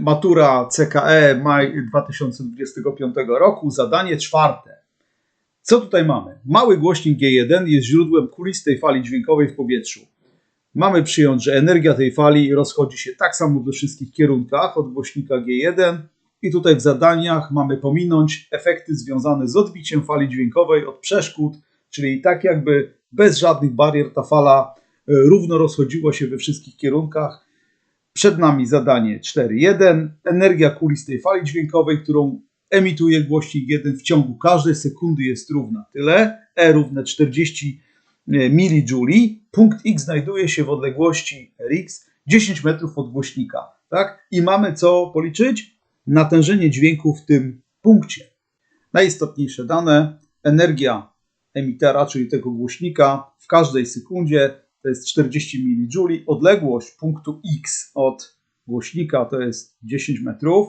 Matura CKE maj 2025 roku. Zadanie czwarte. Co tutaj mamy? Mały głośnik G1 jest źródłem kulistej fali dźwiękowej w powietrzu. Mamy przyjąć, że energia tej fali rozchodzi się tak samo we wszystkich kierunkach od głośnika G1 i tutaj w zadaniach mamy pominąć efekty związane z odbiciem fali dźwiękowej od przeszkód, czyli tak jakby bez żadnych barier ta fala e, równo rozchodziła się we wszystkich kierunkach. Przed nami zadanie 4.1. Energia kulistej fali dźwiękowej, którą emituje głośnik 1 w ciągu każdej sekundy jest równa tyle. E równe 40 e, mJ. Punkt X znajduje się w odległości Rx 10 metrów od głośnika. Tak? I mamy co policzyć? Natężenie dźwięku w tym punkcie. Najistotniejsze dane. Energia emitera, czyli tego głośnika w każdej sekundzie to jest 40 mJ. Odległość punktu X od głośnika to jest 10 metrów.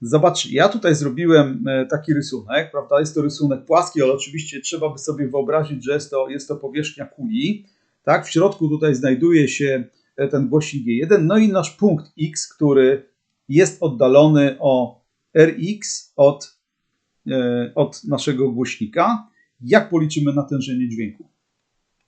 Zobaczcie, ja tutaj zrobiłem e, taki rysunek, prawda? Jest to rysunek płaski, ale oczywiście trzeba by sobie wyobrazić, że jest to, jest to powierzchnia kuli. Tak? W środku tutaj znajduje się e, ten głośnik G1, no i nasz punkt X, który jest oddalony o Rx od, e, od naszego głośnika. Jak policzymy natężenie dźwięku?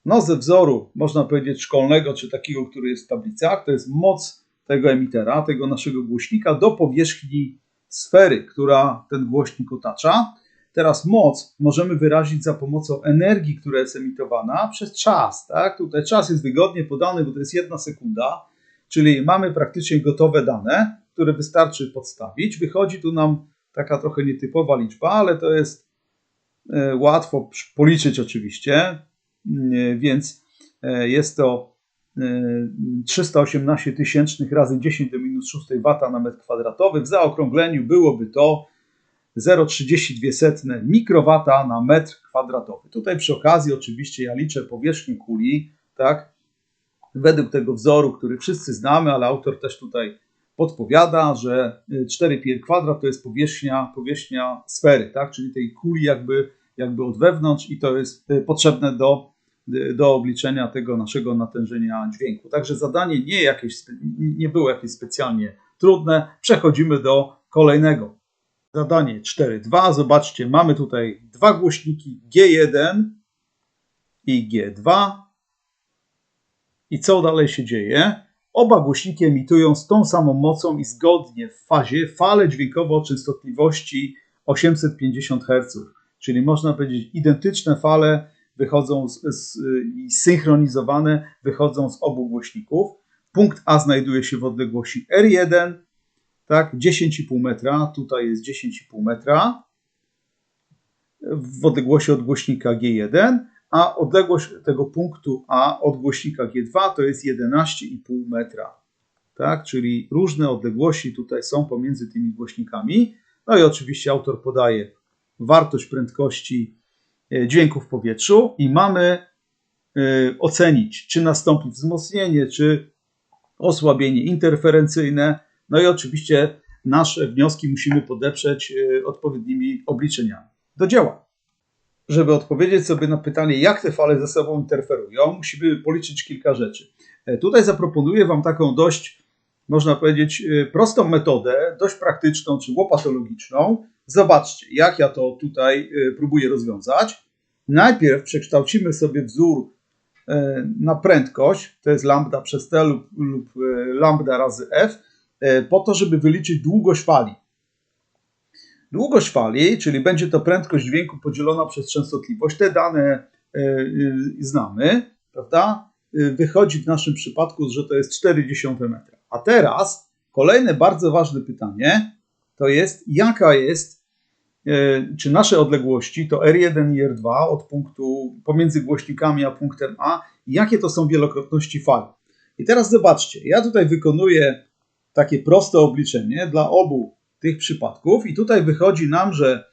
No, ze wzoru, można powiedzieć, szkolnego, czy takiego, który jest w tablicach, to jest moc tego emitera, tego naszego głośnika do powierzchni sfery, która ten głośnik otacza. Teraz moc możemy wyrazić za pomocą energii, która jest emitowana przez czas. Tak? Tutaj czas jest wygodnie podany, bo to jest jedna sekunda, czyli mamy praktycznie gotowe dane, które wystarczy podstawić. Wychodzi tu nam taka trochę nietypowa liczba, ale to jest e, łatwo policzyć oczywiście, więc e, jest to 318 tysięcznych razy 10 do minus 6 W na metr kwadratowy. W zaokrągleniu byłoby to 0,32 mikrowata na metr kwadratowy. Tutaj przy okazji oczywiście ja liczę powierzchnię kuli, tak, według tego wzoru, który wszyscy znamy, ale autor też tutaj podpowiada, że 4 pi kwadrat to jest powierzchnia, powierzchnia sfery, tak, czyli tej kuli jakby, jakby od wewnątrz i to jest e, potrzebne do do obliczenia tego naszego natężenia dźwięku. Także zadanie nie, jakieś, nie było jakieś specjalnie trudne. Przechodzimy do kolejnego. Zadanie 4.2. Zobaczcie, mamy tutaj dwa głośniki G1 i G2. I co dalej się dzieje? Oba głośniki emitują z tą samą mocą i zgodnie w fazie falę dźwiękową o częstotliwości 850 Hz. Czyli można powiedzieć identyczne fale wychodzą z, z, i synchronizowane wychodzą z obu głośników. Punkt A znajduje się w odległości R1, tak, 10,5 metra, tutaj jest 10,5 metra, w odległości od głośnika G1, a odległość tego punktu A od głośnika G2 to jest 11,5 metra. Tak, czyli różne odległości tutaj są pomiędzy tymi głośnikami. No i oczywiście autor podaje wartość prędkości dźwięku w powietrzu i mamy e, ocenić, czy nastąpi wzmocnienie, czy osłabienie interferencyjne. No i oczywiście nasze wnioski musimy podeprzeć e, odpowiednimi obliczeniami. Do dzieła. Żeby odpowiedzieć sobie na pytanie, jak te fale ze sobą interferują, musimy policzyć kilka rzeczy. Tutaj zaproponuję Wam taką dość, można powiedzieć, prostą metodę, dość praktyczną czy łopatologiczną, Zobaczcie, jak ja to tutaj y, próbuję rozwiązać. Najpierw przekształcimy sobie wzór y, na prędkość, to jest lambda przez t lub, lub y, lambda razy f, po to, żeby wyliczyć długość fali. Długość fali, czyli będzie to prędkość dźwięku podzielona przez częstotliwość, te dane znamy, prawda? Wychodzi w naszym przypadku, że to jest 0,4 metra. A teraz kolejne bardzo ważne pytanie to jest, jaka jest czy nasze odległości to R1 i R2 od punktu pomiędzy głośnikami a punktem A, jakie to są wielokrotności fali. I teraz zobaczcie, ja tutaj wykonuję takie proste obliczenie dla obu tych przypadków i tutaj wychodzi nam, że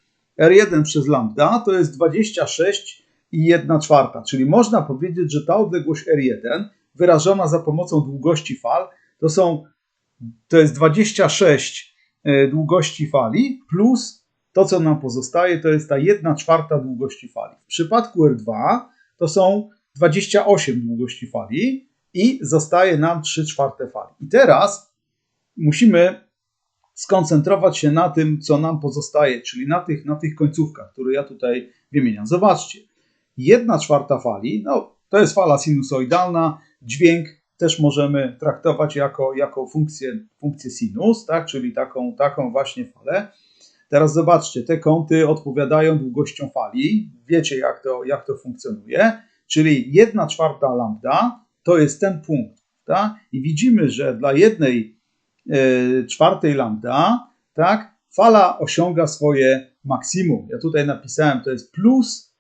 R1 przez lambda to jest 26 i 1 czwarta, czyli można powiedzieć, że ta odległość R1 wyrażona za pomocą długości fal to są to jest 26 e, długości fali plus to, co nam pozostaje, to jest ta 1 czwarta długości fali. W przypadku R2 to są 28 długości fali i zostaje nam 3 czwarte fali. I teraz musimy skoncentrować się na tym, co nam pozostaje, czyli na tych, na tych końcówkach, które ja tutaj wymieniam. Zobaczcie, jedna czwarta fali, no to jest fala sinusoidalna, dźwięk też możemy traktować jako, jako funkcję, funkcję sinus, tak? czyli taką, taką właśnie falę. Teraz zobaczcie, te kąty odpowiadają długością fali. Wiecie, jak to, jak to funkcjonuje. Czyli 1 czwarta lambda to jest ten punkt. Tak? I widzimy, że dla jednej e, czwartej lambda tak, fala osiąga swoje maksimum. Ja tutaj napisałem, to jest plus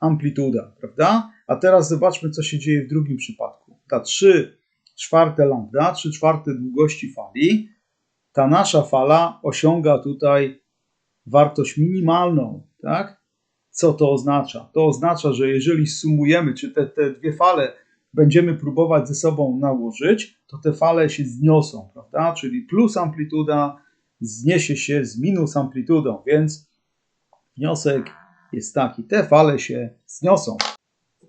amplituda, prawda? A teraz zobaczmy, co się dzieje w drugim przypadku. Ta 3 czwarte lambda, 3 czwarte długości fali, ta nasza fala osiąga tutaj wartość minimalną, tak? Co to oznacza? To oznacza, że jeżeli sumujemy, czy te, te dwie fale będziemy próbować ze sobą nałożyć, to te fale się zniosą, prawda? Czyli plus amplituda zniesie się z minus amplitudą, więc wniosek jest taki, te fale się zniosą.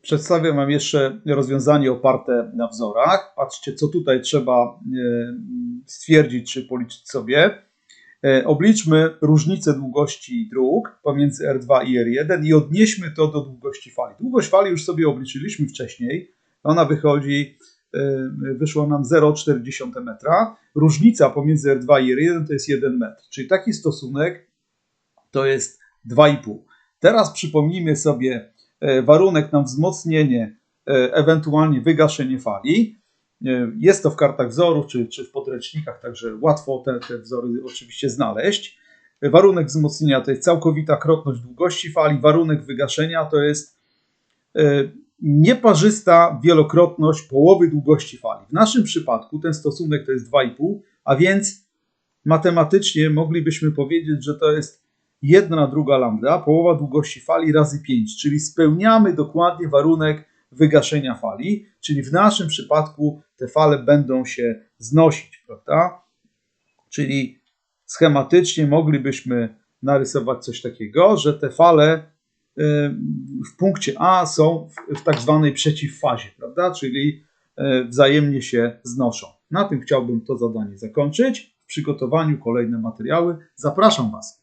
Przedstawię Wam jeszcze rozwiązanie oparte na wzorach. Patrzcie, co tutaj trzeba e, stwierdzić czy policzyć sobie. E, obliczmy różnicę długości dróg pomiędzy R2 i R1 i odnieśmy to do długości fali. Długość fali już sobie obliczyliśmy wcześniej. Ona wychodzi, e, wyszło nam 0,4 metra. Różnica pomiędzy R2 i R1 to jest 1 metr, czyli taki stosunek to jest 2,5. Teraz przypomnijmy sobie warunek na wzmocnienie, e, ewentualnie wygaszenie fali. E, jest to w kartach wzorów czy, czy w podręcznikach, także łatwo te, te wzory oczywiście znaleźć. Warunek wzmocnienia to jest całkowita krotność długości fali, warunek wygaszenia to jest nieparzysta wielokrotność połowy długości fali. W naszym przypadku ten stosunek to jest 2,5, a więc matematycznie moglibyśmy powiedzieć, że to jest 1 druga lambda, połowa długości fali razy 5, czyli spełniamy dokładnie warunek wygaszenia fali, czyli w naszym przypadku te fale będą się znosić, prawda? Czyli schematycznie moglibyśmy narysować coś takiego, że te fale y, w punkcie A są w tak zwanej przeciwfazie, prawda? Czyli y, wzajemnie się znoszą. Na tym chciałbym to zadanie zakończyć. W przygotowaniu kolejne materiały zapraszam Was.